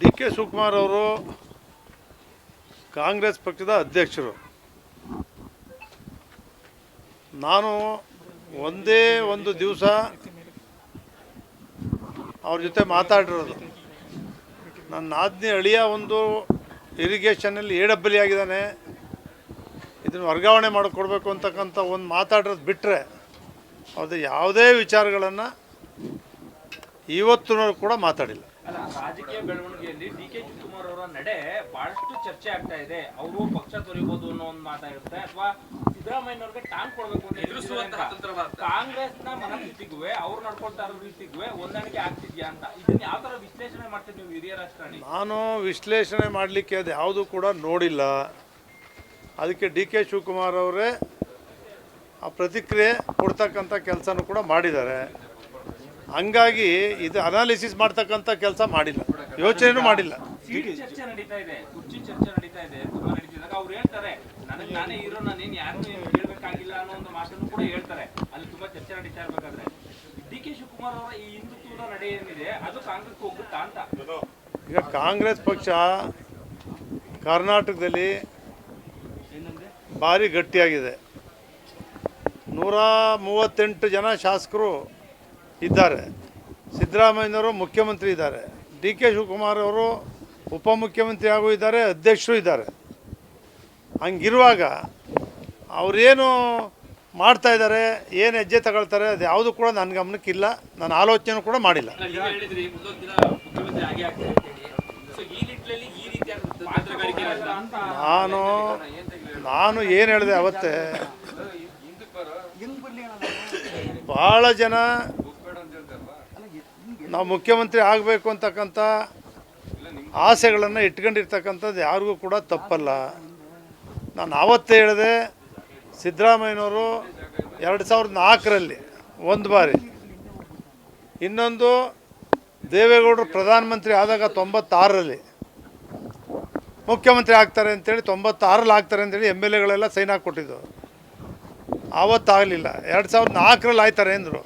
D K Shivakumar ಅವರು ಕಾಂಗ್ರೆಸ್ ಪಕ್ಷದ ಅಧ್ಯಕ್ಷರು. ನಾನು ಒಂದೇ ಒಂದು ದಿವಸ ಅವ್ರ ಜೊತೆ ಮಾತಾಡಿರೋದು. ನನ್ನ ನಾದಿನಿ ಅಳಿಯ ಒಂದು ಇರಿಗೇಷನಲ್ಲಿ ಏಡಬ್ಬಲಿ ಡಬ್ಬಲಿ ಆಗಿದ್ದಾನೆ. ಇದನ್ನು ವರ್ಗಾವಣೆ ಮಾಡಿಕೊಡ್ಬೇಕು ಅಂತಕ್ಕಂಥ ಒಂದು ಮಾತಾಡಿರೋದು ಬಿಟ್ಟರೆ ಅದು ಯಾವುದೇ ವಿಚಾರಗಳನ್ನು ಇವತ್ತಿನವ್ರು ಕೂಡ ಮಾತಾಡಿಲ್ಲ. ಅಲ್ಲ ರಾಜಕೀಯ ಬೆಳವಣಿಗೆಯಲ್ಲಿ ಡಿ ಕೆ ಶಿವಕುಮಾರ್ ಅವರ ನಡೆ ಬಹಳಷ್ಟು ಚರ್ಚೆ ಆಗ್ತಾ ಇದೆ. ಅವರು ಪಕ್ಷ ತೊರಿಬಹುದು ಅನ್ನೋ ಒಂದು ಮಾತಾಗಿರುತ್ತೆ ಅಥವಾ ಸಿದ್ದರಾಮಯ್ಯನವ್ರಿಗೆ ಟಾಂಗ್ ಕೊಡ್ಬೇಕು ಅಂತ ಎದುರಿಸುವಂತಹ ಕಾಂಗ್ರೆಸ್ನ ಮನಸ್ಥಿತಿಗೂ ಅವ್ರು ನಡ್ಕೊಳ್ತಾ ಇರೋ ರೀತಿಗೂ ಹೊಂದಾಣಿಕೆ ಆಗ್ತಿದ್ಯಾ ಅಂತ. ಇದನ್ನ ಯಾವ ತರ ವಿಶ್ಲೇಷಣೆ ಮಾಡ್ತೀವಿ ನೀವು ಹಿರಿಯ ರಾಜಕಾರಣಿ ನಾನು ವಿಶ್ಲೇಷಣೆ ಮಾಡಲಿಕ್ಕೆ ಅದು ಯಾವುದು ಕೂಡ ನೋಡಿಲ್ಲ. ಅದಕ್ಕೆ ಡಿ ಕೆ ಶಿವಕುಮಾರ್ ಅವರೇ ಆ ಪ್ರತಿಕ್ರಿಯೆ ಕೊಡ್ತಕ್ಕಂಥ ಕೆಲಸನೂ ಕೂಡ ಮಾಡಿದ್ದಾರೆ. ಹಂಗಾಗಿ ಇದು ಅನಾಲಿಸಿಸ್ ಮಾಡ್ತಕ್ಕಂಥ ಕೆಲಸ ಮಾಡಿಲ್ಲ. ಯೋಚನೆನೂ ಮಾಡಿಲ್ಲ. ಈಗ ಕಾಂಗ್ರೆಸ್ ಪಕ್ಷ ಕರ್ನಾಟಕದಲ್ಲಿ ಭಾರಿ ಗಟ್ಟಿಯಾಗಿದೆ. ನೂರ ಮೂವತ್ತೆಂಟು ಜನ ಶಾಸಕರು ಇದ್ದಾರೆ. ಸಿದ್ದರಾಮಯ್ಯನವರು ಮುಖ್ಯಮಂತ್ರಿ ಇದ್ದಾರೆ. ಡಿ ಕೆ ಶಿವಕುಮಾರ್ ಅವರು ಉಪಮುಖ್ಯಮಂತ್ರಿ ಆಗೂ ಇದ್ದಾರೆ ಅಧ್ಯಕ್ಷರು ಇದ್ದಾರೆ. ಹಂಗಿರುವಾಗ ಅವರೇನು ಮಾಡ್ತಾ ಇದ್ದಾರೆ ಏನು ಹೆಜ್ಜೆ ತಗೊಳ್ತಾರೆ ಅದು ಯಾವುದು ಕೂಡ ನನ್ನ ಗಮನಕ್ಕಿಲ್ಲ ನಾನು ಆಲೋಚನೆ ಕೂಡ ಮಾಡಿಲ್ಲ. ಈಗ ಹೇಳಿದ್ರಿ ಮುಂದೊಂದು ದಿನ ಮುಖ್ಯಮಂತ್ರಿ ಆಗೇ ಆಗ್ತಾರೆ ಅಂತ ಹೇಳಿ. ಸೊ ಈ ನಿಟ್ಟಿನಲ್ಲಿ ಈ ರೀತಿಯ ತಂತ್ರಗಾರಿಕೆ ಅಂತ ನಾನು ನಾನು ಏನು ಹೇಳಿದೆ ಅವತ್ತೇ ಭಾಳ ಜನ ನಾವು ಮುಖ್ಯಮಂತ್ರಿ ಆಗಬೇಕು ಅಂತಕ್ಕಂಥ ಆಸೆಗಳನ್ನು ಇಟ್ಕೊಂಡಿರ್ತಕ್ಕಂಥದ್ದು ಯಾರಿಗೂ ಕೂಡ ತಪ್ಪಲ್ಲ. ನಾನು ಆವತ್ತೇ ಹೇಳಿದೆ, ಸಿದ್ದರಾಮಯ್ಯನವರು ಎರಡು ಸಾವಿರದ ನಾಲ್ಕರಲ್ಲಿ ಒಂದು ಬಾರಿ. ಇನ್ನೊಂದು ದೇವೇಗೌಡರು ಪ್ರಧಾನಮಂತ್ರಿ ಆದಾಗ ತೊಂಬತ್ತಾರರಲ್ಲಿ. ಮುಖ್ಯಮಂತ್ರಿ ಆಗ್ತಾರೆ ಅಂತೇಳಿ ತೊಂಬತ್ತಾರಲ್ಲಿ ಆಗ್ತಾರೆ ಅಂತೇಳಿ ಎಂ ಎಲ್ ಎಗಳೆಲ್ಲ ಸೈನ್ ಹಾಕ್ಕೊಟ್ಟಿದ್ದು. ಆವತ್ತಾಗಲಿಲ್ಲ. ಎರಡು ಸಾವಿರದ ನಾಲ್ಕರಲ್ಲಿ ಆಯ್ತಾರೆ ಅಂದರು.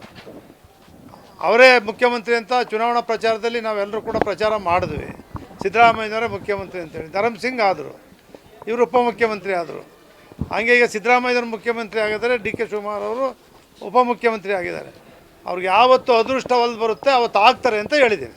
ಅವರೇ ಮುಖ್ಯಮಂತ್ರಿ ಅಂತ ಚುನಾವಣಾ ಪ್ರಚಾರದಲ್ಲಿ ನಾವೆಲ್ಲರೂ ಕೂಡ ಪ್ರಚಾರ ಮಾಡಿದ್ವಿ. ಸಿದ್ದರಾಮಯ್ಯನವರೇ ಮುಖ್ಯಮಂತ್ರಿ ಅಂತೇಳಿ ಧರಮ್ ಸಿಂಗ್ ಆದರು. ಇವರು ಉಪಮುಖ್ಯಮಂತ್ರಿ ಆದರು. ಹಾಗೆ ಈಗ ಸಿದ್ದರಾಮಯ್ಯನವರು ಮುಖ್ಯಮಂತ್ರಿ ಆಗಿದ್ದಾರೆ, ಡಿ ಕೆ ಶಿವಕುಮಾರ್ ಅವರು ಉಪಮುಖ್ಯಮಂತ್ರಿ ಆಗಿದ್ದಾರೆ. ಅವ್ರಿಗೆ ಯಾವತ್ತು ಅದೃಷ್ಟ ಬರುತ್ತೆ, ಅವತ್ತು ಆಗ್ತಾರೆ ಅಂತ ಹೇಳಿದ್ದೀನಿ.